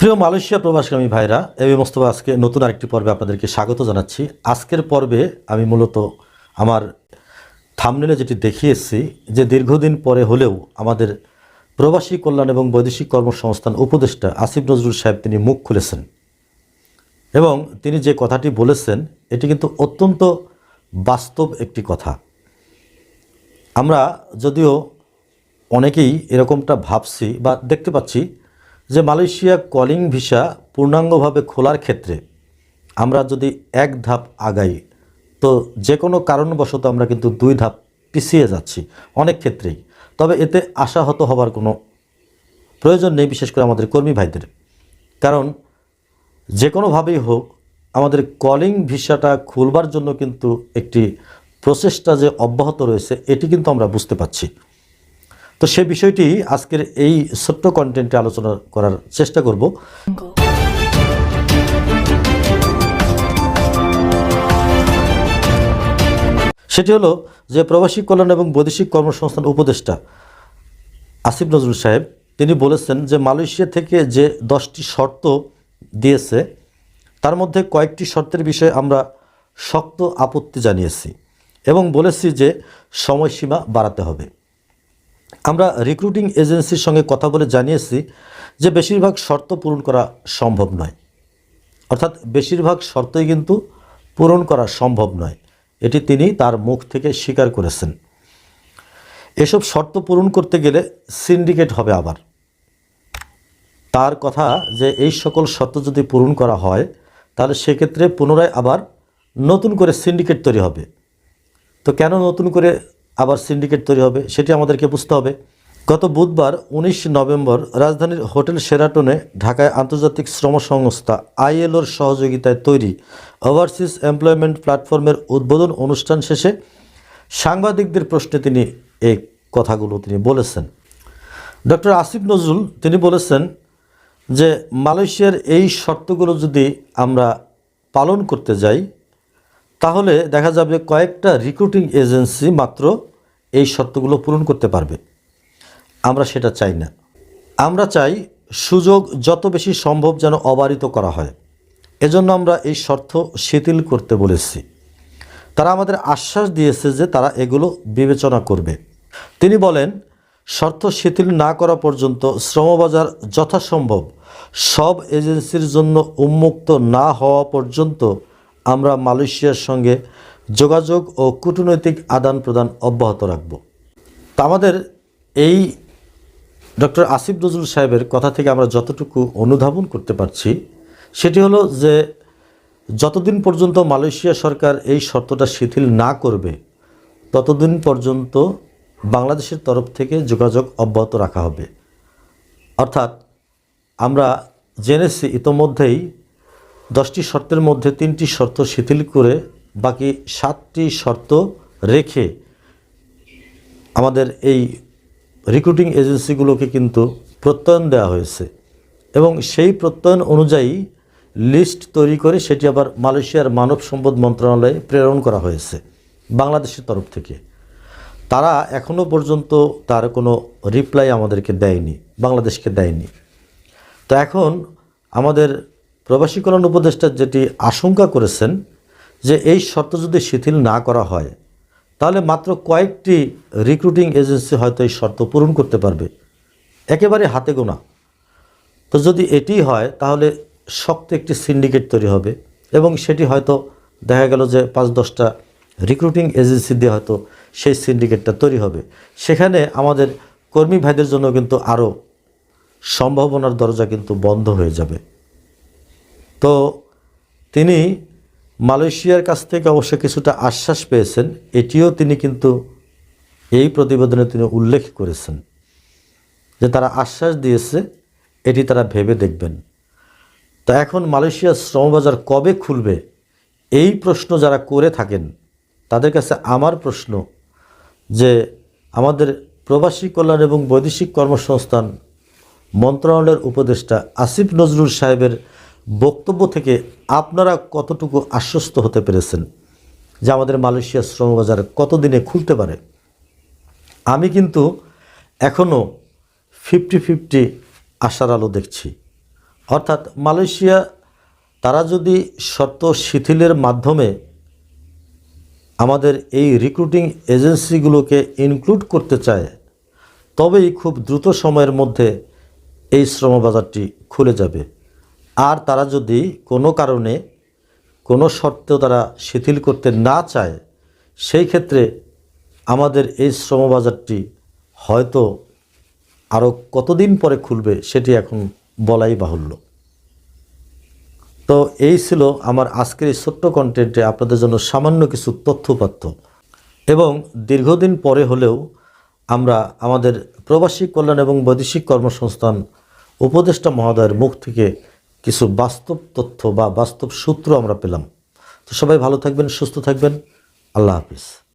প্রিয় মালয়েশিয়া প্রবাসগামী ভাইরা, এবি মোস্তফা আজকে নতুন আরেকটি পর্বে আপনাদেরকে স্বাগত জানাচ্ছি। আজকের পর্বে আমি মূলত আমার থামনেলে যেটি দেখিয়ে এসেছি যে দীর্ঘদিন পরে হলেও আমাদের প্রবাসী কল্যাণ এবং বৈদেশিক কর্মসংস্থান উপদেষ্টা আসিফ নজরুল সাহেব তিনি মুখ খুলেছেন। এবং তিনি যে কথাটি বলেছেন, এটি কিন্তু অত্যন্ত বাস্তব একটি কথা। আমরা যদিও অনেকেই এরকমটা ভাবছি বা দেখতে পাচ্ছি যে মালয়েশিয়া কলিং ভিসা পূর্ণাঙ্গভাবে খোলার ক্ষেত্রে আমরা যদি এক ধাপ আগাই, তো যে কোনো কারণবশত আমরা কিন্তু দুই ধাপ পিছিয়ে যাচ্ছি অনেক ক্ষেত্রেই। তবে এতে আশাহত হবার কোনো প্রয়োজন নেই বিশেষ করে আমাদের কর্মী ভাইদের। কারণ যে কোনোভাবেই হোক, আমাদের কলিং ভিসাটা খুলবার জন্য কিন্তু একটি প্রচেষ্টা যে অব্যাহত রয়েছে, এটি কিন্তু আমরা বুঝতে পারছি। তো সে বিষয়টি আজকের এই ছোট্ট কন্টেন্টে আলোচনা করার চেষ্টা করব। সেটি হলো যে প্রবাসী কল্যাণ এবং বৈদেশিক কর্মসংস্থান উপদেষ্টা আসিফ নজরুল সাহেব, তিনি বলেছেন যে মালয়েশিয়া থেকে যে দশটি শর্ত দিয়েছে, তার মধ্যে কয়েকটি শর্তের বিষয়ে আমরা শক্ত আপত্তি জানিয়েছি এবং বলেছি যে সময়সীমা বাড়াতে হবে। আমরা রিক্রুটিং এজেন্সির সঙ্গে কথা বলে জানিয়েছি যে বেশিরভাগ শর্ত পূরণ করা সম্ভব নয়। অর্থাৎ বেশিরভাগ শর্তই কিন্তু পূরণ করা সম্ভব নয়। এটি তিনি তার মুখ থেকে স্বীকার করেছেন। এসব শর্ত পূরণ করতে গেলে সিন্ডিকেট হবে আবার। তার কথা যে এই সকল শর্ত যদি পূরণ করা হয়, তাহলে সেক্ষেত্রে পুনরায় আবার নতুন করে সিন্ডিকেট তৈরি হবে। তো কেন নতুন করে আবার সিন্ডিকেট তৈরি হবে, সেটি আমাদেরকে বুঝতে হবে। গত বুধবার উনিশ নভেম্বর রাজধানীর হোটেল সেরাটনে ঢাকায় আন্তর্জাতিক শ্রম সংস্থা আইএলওর সহযোগিতায় তৈরি ওভারসিজ এমপ্লয়মেন্ট প্ল্যাটফর্মের উদ্বোধন অনুষ্ঠান শেষে সাংবাদিকদের প্রশ্নে তিনি এই কথাগুলো তিনি বলেছেন। ডক্টর আসিফ নজরুল, তিনি বলেছেন যে মালয়েশিয়ার এই শর্তগুলো যদি আমরা পালন করতে যাই, তাহলে দেখা যাবে কয়েকটা রিক্রুটিং এজেন্সি মাত্র এই শর্তগুলো পূরণ করতে পারবে। আমরা সেটা চাই না। আমরা চাই সুযোগ যত বেশি সম্ভব যেন অবারিত করা হয়। এজন্য আমরা এই শর্ত শিথিল করতে বলেছি। তারা আমাদের আশ্বাস দিয়েছে যে তারা এগুলো বিবেচনা করবে। তিনি বলেন, শর্ত শিথিল না করা পর্যন্ত শ্রমবাজার যথাসম্ভব। সব এজেন্সির জন্য উন্মুক্ত না হওয়া পর্যন্ত আমরা মালয়েশিয়ার সঙ্গে যোগাযোগ ও কূটনৈতিক আদান প্রদান অব্যাহত রাখব। তা আমাদের এই ডক্টর আসিফ নজরুল সাহেবের কথা থেকে আমরা যতটুকু অনুধাবন করতে পারছি, সেটি হলো যে যতদিন পর্যন্ত মালয়েশিয়া সরকার এই শর্তটা শিথিল না করবে, ততদিন পর্যন্ত বাংলাদেশের তরফ থেকে যোগাযোগ অব্যাহত রাখা হবে। অর্থাৎ আমরা জেনেছি ইতোমধ্যেই দশটি শর্তের মধ্যে তিনটি শর্ত শিথিল করে বাকি সাতটি শর্ত রেখে আমাদের এই রিক্রুটিং এজেন্সিগুলোকে কিন্তু প্রত্যয়ন দেওয়া হয়েছে। এবং সেই প্রত্যয়ন অনুযায়ী লিস্ট তৈরি করে সেটি আবার মালয়েশিয়ার মানব সম্পদ মন্ত্রণালয়ে প্রেরণ করা হয়েছে বাংলাদেশের তরফ থেকে। তারা এখনও পর্যন্ত তার কোনো রিপ্লাই আমাদেরকে দেয়নি, বাংলাদেশকে দেয়নি। তো এখন আমাদের প্রবাসী কল্যাণ উপদেষ্টা যেটি আশঙ্কা করেছেন যে এই শর্ত যদি শিথিল না করা হয়, তাহলে মাত্র কয়েকটি রিক্রুটিং এজেন্সি হয়তো এই শর্ত পূরণ করতে পারবে। একেবারে হাতে গোনা। তো যদি এটি হয়, তাহলে শক্ত একটি সিন্ডিকেট তৈরি হবে এবং সেটি হয়তো দেখা গেল যে পাঁচ দশটা রিক্রুটিং এজেন্সি দিয়ে হয়তো সেই সিন্ডিকেটটা তৈরি হবে। সেখানে আমাদের কর্মী ভাইদের জন্য কিন্তু আরও সম্ভাবনার দরজা কিন্তু বন্ধ হয়ে যাবে। তো তিনি মালয়েশিয়ার কাছ থেকে অবশ্য কিছুটা আশ্বাস পেয়েছেন, এটিও তিনি কিন্তু এই প্রতিবেদনে তিনি উল্লেখ করেছেন যে তারা আশ্বাস দিয়েছে, এটি তারা ভেবে দেখবেন। তা এখন মালয়েশিয়ার শ্রমবাজার কবে খুলবে, এই প্রশ্ন যারা করে থাকেন, তাদের কাছে আমার প্রশ্ন যে আমাদের প্রবাসী কল্যাণ এবং বৈদেশিক কর্মসংস্থান মন্ত্রণালয়ের উপদেষ্টা আসিফ নজরুল সাহেবের বক্তব্য থেকে আপনারা কতটুকু আশ্বস্ত হতে পেরেছেন? যে আমাদের মালয়েশিয়ার শ্রমবাজার কতদিনে খুলতে পারে? আমি কিন্তু এখনও ফিফটি ফিফটি আশার আলো দেখছি। অর্থাৎ মালয়েশিয়া, তারা যদি শর্ত শিথিলের মাধ্যমে আমাদের এই রিক্রুটিং এজেন্সিগুলোকে ইনক্লুড করতে চায়, তবেই খুব দ্রুত সময়ের মধ্যে এই শ্রমবাজারটি খুলে যাবে। আর তারা যদি কোনো কারণে কোনো শর্তেও তারা শিথিল করতে না চায়, সেই ক্ষেত্রে আমাদের এই শ্রমবাজারটি হয়তো আরও কতদিন পরে খুলবে সেটি এখন বলাই বাহুল্য। তো এই ছিল আমার আজকের এই ছোট্ট কন্টেন্টে আপনাদের জন্য সামান্য কিছু তথ্যপাত্য এবং দীর্ঘদিন পরে হলেও আমরা আমাদের প্রবাসী কল্যাণ এবং বৈদেশিক কর্মসংস্থান উপদেষ্টা মহোদয়ের মুখ থেকে কিছু বাস্তব তথ্য বা বাস্তব সূত্র আমরা পেলাম। তো সবাই ভালো থাকবেন, সুস্থ থাকবেন। আল্লাহ হাফিজ।